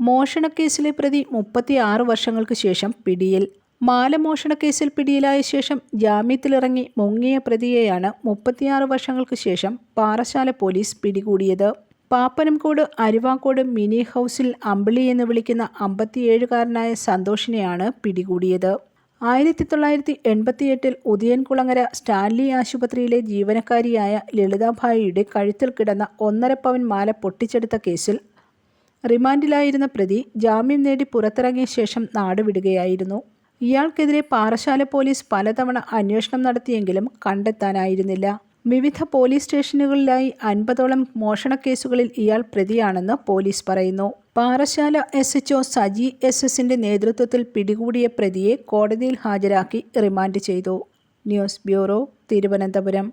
മോഷണക്കേസിലെ പ്രതി മുപ്പത്തിയാറ് വർഷങ്ങൾക്ക് ശേഷം പിടിയിൽ. മാലമോഷണക്കേസിൽ പിടിയിലായ ശേഷം ജാമ്യത്തിലിറങ്ങി മുങ്ങിയ പ്രതിയെയാണ് മുപ്പത്തിയാറ് വർഷങ്ങൾക്ക് ശേഷം പാറശാല പോലീസ് പിടികൂടിയത്. പാപ്പനംകോട് അരുവാക്കോട് മിനി ഹൗസിൽ അമ്പിളി എന്ന് വിളിക്കുന്ന അമ്പത്തിയേഴുകാരനായ സന്തോഷിനെയാണ് പിടികൂടിയത്. ആയിരത്തി തൊള്ളായിരത്തി എൺപത്തിയെട്ടിൽ ഉദയൻകുളങ്ങര സ്റ്റാൻലി ആശുപത്രിയിലെ ജീവനക്കാരിയായ ലളിതാഭായിയുടെ കഴുത്തിൽ കിടന്ന ഒന്നര പവൻ മാല പൊട്ടിച്ചെടുത്ത കേസിൽ റിമാൻഡിലായിരുന്ന പ്രതി ജാമ്യം നേടി പുറത്തിറങ്ങിയ ശേഷം നാടുവിടുകയായിരുന്നു ഇയാൾക്കെതിരെ പാറശാല പോലീസ് പലതവണ അന്വേഷണം നടത്തിയെങ്കിലും കണ്ടെത്താനായിരുന്നില്ല. വിവിധ പോലീസ് സ്റ്റേഷനുകളിലായി അൻപതോളം മോഷണക്കേസുകളിൽ ഇയാൾ പ്രതിയാണെന്ന് പോലീസ് പറയുന്നു. Parassala S H Saji S എസിന്റെ നേതൃത്വത്തിൽ പിടികൂടിയ പ്രതിയെ കോടതിയിൽ ഹാജരാക്കി റിമാൻഡ് ചെയ്തു. News bureau Thiruvananthapuram.